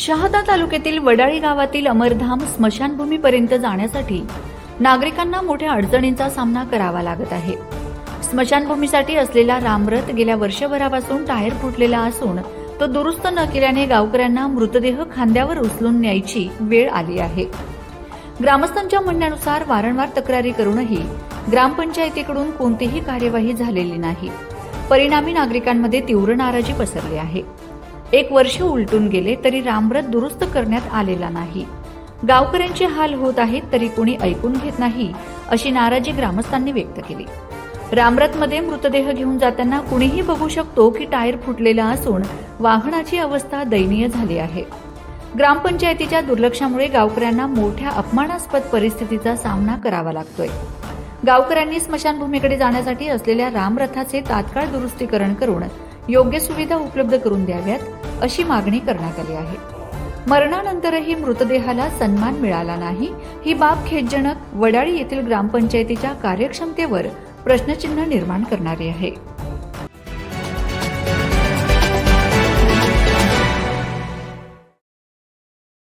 शहादा तालुक्यातील वडाळी गावातील अमरधाम स्मशानभूमीपर्यंत जाण्यासाठी नागरिकांना मोठ्या अडचणींचा सामना करावा लागत आहे. स्मशानभूमीसाठी असलेला रामरथ गेल्या वर्षभरापासून टायर फुटलेला असून तो दुरुस्त न केल्याने गावकऱ्यांना मृतदेह खांद्यावर उचलून न्यायची वेळ आली आहे. ग्रामस्थांच्या म्हणण्यानुसार वारंवार तक्रारी करूनही ग्रामपंचायतीकडून कोणतीही कार्यवाही झालेली नाही. परिणामी नागरिकांमध्ये तीव्र नाराजी पसरली आहे. एक वर्ष उलटून गेले तरी रामरथ दुरुस्त करण्यात आलेला नाही. गावकऱ्यांचे हाल होत आहेत तरी कोणी ऐकून घेत नाही अशी नाराजी ग्रामस्थांनी व्यक्त केली. रामरथमध्ये मृतदेह घेऊन जाताना कुणीही बघू शकतो की टायर फुटलेला असून वाहनाची अवस्था दयनीय झाली आहे. ग्रामपंचायतीच्या दुर्लक्षामुळे गावकऱ्यांना मोठ्या अपमानास्पद परिस्थितीचा सामना करावा लागतोय. गावकऱ्यांनी स्मशानभूमीकडे जाण्यासाठी असलेल्या रामरथाचे तात्काळ दुरुस्तीकरण करून योग्य सुविधा उपलब्ध करून द्याव्यात अशी मागणी करण्यात आली आहे. मरणानंतरही मृतदेहाला सन्मान मिळाला नाही. ही बाब खेदजनक वडाळी येथील ग्रामपंचायतीच्या कार्यक्षमतेवर प्रश्नचिन्ह निर्माण करणारी आहे.